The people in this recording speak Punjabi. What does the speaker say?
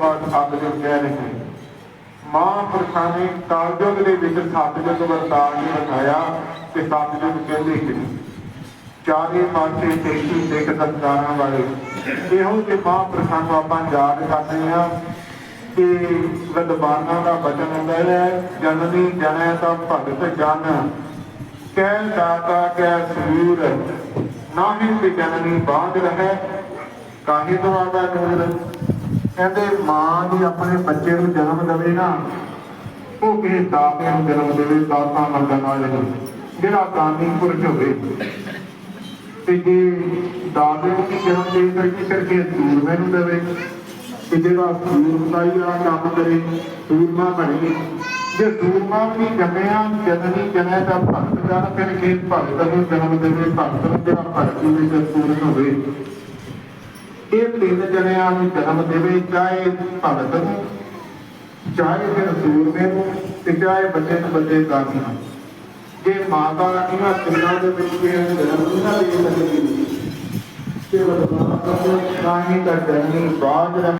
ਬਾਬਾ ਸਤਿਗੁਰ ਕਹਿ ਰਹੇ ਮਹਾਂਪੁਰਖਾਂ ਨੇ ਕਾਲਯੁਗ ਦੇ ਵਿੱਚ ਸਤਿਗੁਰ ਵਰਤਾ ਕੇ ਦਿਖਾਇਆ ਕਿ ਸਤਿਗੁਰ ਕਹਿੰਦੇ ਕਿ ਚਾਰੇ ਪਾਸੇ ਤੇਤੀ ਸਿੱਖ ਸੰਤਾਨਾਂ ਵਾਲੇ ਇਹੋ ਜਿਹੇ ਮਹਾਂਪੁਰਖਾਂ ਨੂੰ ਆਪਾਂ ਯਾਦ ਕਰਦੇ ਹਾਂ ਕਿ ਵਿਦਵਾਨਾਂ ਦਾ ਬਚਨ ਹੁੰਦਾ ਹੈ, ਜਨਨੀ ਜਨੈ ਤਾਂ ਭਗਤ ਜਨ। ਕਹਿ ਦਾਤਾ, ਕਹਿ ਸੂਰ। ਨਾਹੀ ਤੇ ਜਨਨੀ ਬਾਝ ਰਹਿ, ਕਾਹੇ ਦਵਾਦਾ ਨੂਰ ਕਹਿੰਦੇ ਮਾਂ ਦੀ ਆਪਣੇ ਬੱਚੇ ਨੂੰ ਜਨਮ ਦੇਵੇ ਨਾ ਉਹ ਕਿਸੇ ਦਾਤੇ ਨੂੰ ਜਨਮ ਦੇਵੇ, ਦਾਤਾ ਮੰਗਣ ਵਾਲੇ ਜਿਹੜਾ ਦਾਨੀ ਪੁਰਖ ਹੋਵੇ। ਤੇ ਜੇ ਦਾਦੇ ਨੂੰ ਜਨਮ ਦੇ ਕਰਕੇ ਕਰਕੇ ਸੂਰਮੇ ਨੂੰ ਦੇਵੇ। ਕਿ ਜਿਹੜਾ ਸੂਰਮਤਾਈ ਵਾਲਾ ਕੰਮ ਕਰੇ ਸੂਰਮਾ ਬਣੇ। ਜੇ ਸੂਰਮਾ ਵੀ ਜੰਮਿਆ ਜਨਨੀ ਜਨੈ ਦਾ ਭਗਤ ਜਨ ਫਿਰ ਕੇ ਭਗਤ ਨੂੰ ਜਨਮ ਦੇਵੇ, ਭਗਤ ਨੂੰ ਜਿਹੜਾ ਭਗਤੀ ਵਿੱਚ ਸੂਰਨ ਹੋਵੇ। ਇਹ ਤਿੰਨ ਜਣਿਆਂ ਨੂੰ ਜਨਮ ਦੇਵੇ, ਚਾਹੇ ਭਗਤ ਨੂੰ, ਚਾਹੇ ਫਿਰ ਸੂਰਮੇ ਨੂੰ ਤੇ ਚਾਹੇ ਬੱਚੇ ਨੂੰ ਬੱਚੇ ਦਾਨੀ ਨੂੰ। ਜੇ ਮਾਤਾ ਇਹਨਾਂ ਤਿੰਨਾਂ ਦੇ ਵਿੱਚ ਇਹ ਜਨਮ ਨਾ ਦੇ ਸਕੇਗੀ ਤੇ ਵਰਤਮਾਨ ਕਾਹੀ ਦਾ ਜਨਨੀ ਬਾਜ